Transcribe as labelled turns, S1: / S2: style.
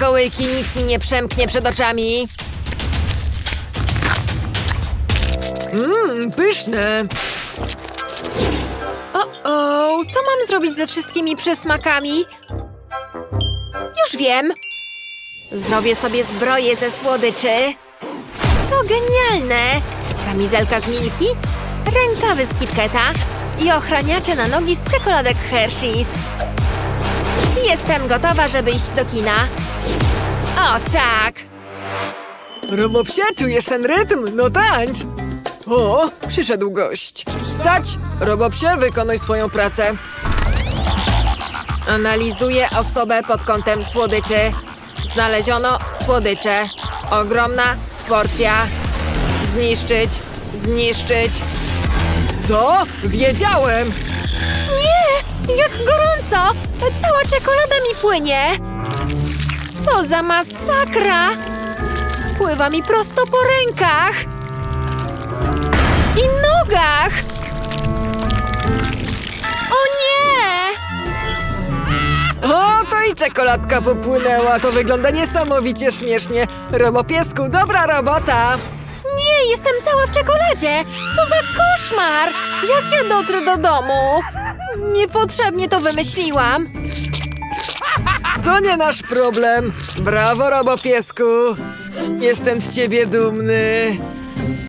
S1: Kołyki, nic mi nie przemknie przed oczami. Mmm, pyszne. O-o, co mam zrobić ze wszystkimi przysmakami? Już wiem. Zrobię sobie zbroję ze słodyczy. To genialne! Kamizelka z Milki, rękawy z KitKata i ochraniacze na nogi z czekoladek Hershey's. Jestem gotowa, żeby iść do kina. O tak!
S2: Robopsie, czujesz ten rytm? No tańcz! O, przyszedł gość. Stać! Robopsie, wykonuj swoją pracę.
S1: Analizuję osobę pod kątem słodyczy. Znaleziono słodycze. Ogromna porcja. Zniszczyć, zniszczyć.
S2: Co? Wiedziałem!
S1: Nie! Jak gorąco! Cała czekolada mi płynie! Co za masakra! Spływa mi prosto po rękach! I nogach! O nie!
S2: O, to i czekoladka popłynęła. To wygląda niesamowicie śmiesznie. Robopiesku, dobra robota!
S1: Nie, jestem cała w czekoladzie! Co za koszmar! Jak ja dotrę do domu? Niepotrzebnie to wymyśliłam.
S2: To nie nasz problem. Brawo, robopiesku. Jestem z ciebie dumny.